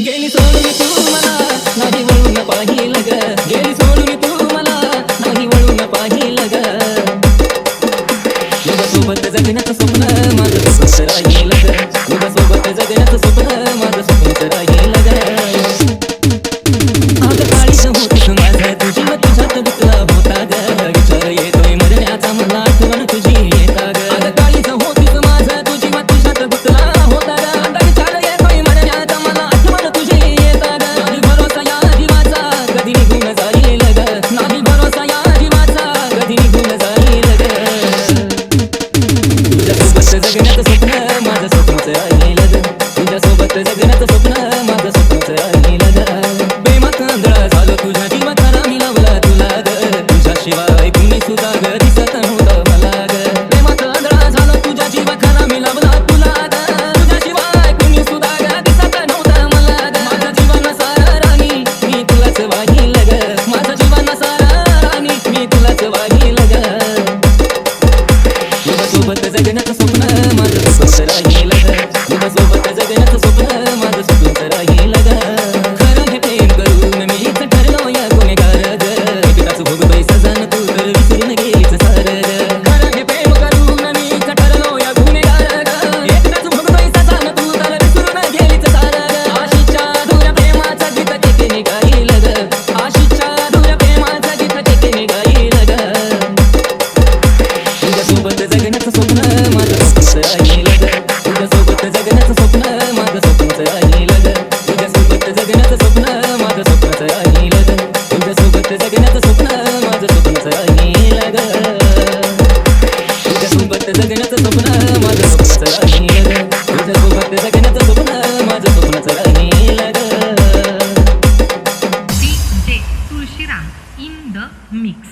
गेली सोडून तू मला नाही वळून पाहिलं ग. गेली सोडून तू मला नाही वळून पाहिलं ग. सोबत जगण्याचं स्वप्न माझं जगण्याचं स्वप्न माझं स्वप्नच ग प्रेमात आंधळा झालो तुझ्या जीवात मी लावला तुला ग तुझ्याशिवाय कुणी सुद्धा ग दिसत नव्हतं मला ग प्रेमात आंधळा झालो तुझ्या जीवात मी लावला तुला ग तुझ्याशिवाय कुणी सुद्धा ग दिसत नव्हतं मला ग माझं जीवन सारा राणी मी तुलाच वाहील ग माझं जीवन सारा राणी मी तुलाच ग सोबत जगण्याचं स्वप्न माझं स्वप्न भोगतोय सजन तू तर विसरून गेलीच जगण्याचं स्वप्न माझं स्वप्नच राहील ग तुझ्यासोबत जगण्याचं स्वप्न माझं स्वप्नच राहील तुळशीराम इन द मिक्स.